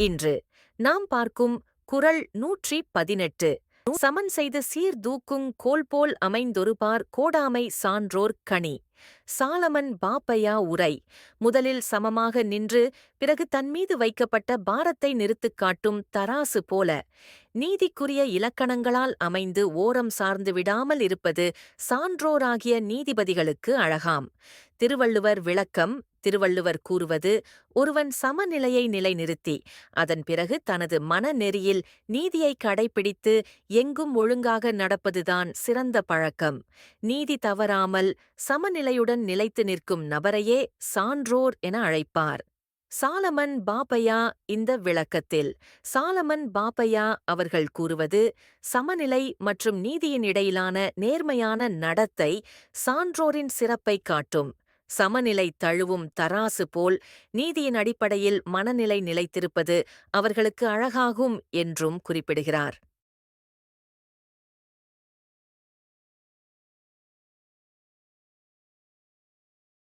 இன்று நாம் பார்க்கும் குரல் நூற்றி பதினெட்டு. சமன் செய்து சீர்தூக்குங் கோல்போல் அமைந்தொருபார் கோடாமை சான்றோர் கணி சாலமன் பாப்பையா உரை. முதலில் சமமாக நின்று பிறகு தன்மீது வைக்கப்பட்ட பாரத்தை நிறுத்துக் காட்டும் தராசு போல. நீதிக்குரிய இலக்கணங்களால் அமைந்து ஓரம் சார்ந்து விடாமல் இருப்பது சான்றோராகிய நீதிபதிகளுக்கு அழகாம். திருவள்ளுவர் விளக்கம் திருவள்ளுவர் கூறுவது ஒருவன் சமநிலையை நிலைநிறுத்தி அதன் பிறகு தனது மனநெறியில் நீதியை கடைபிடித்து எங்கும் ஒழுங்காக நடப்பதுதான் சிறந்த பழக்கம். நீதி தவறாமல் சமநிலை சமநிலையுடன் நிலைத்து நிற்கும் நபரையே சான்றோர் என அழைப்பார். சாலமன் பாப்பையா இந்த விளக்கத்தில். சாலமன் பாப்பையா அவர்கள் கூறுவது சமநிலை மற்றும் நீதியின் இடையிலான நேர்மையான நடத்தை சான்றோரின் சிறப்பை காட்டும். சமநிலை தழுவும் தராசு போல் நீதியின் அடிப்படையில் மனநிலை நிலைத்திருப்பது அவர்களுக்கு அழகாகும் என்றும் குறிப்பிடுகிறார்.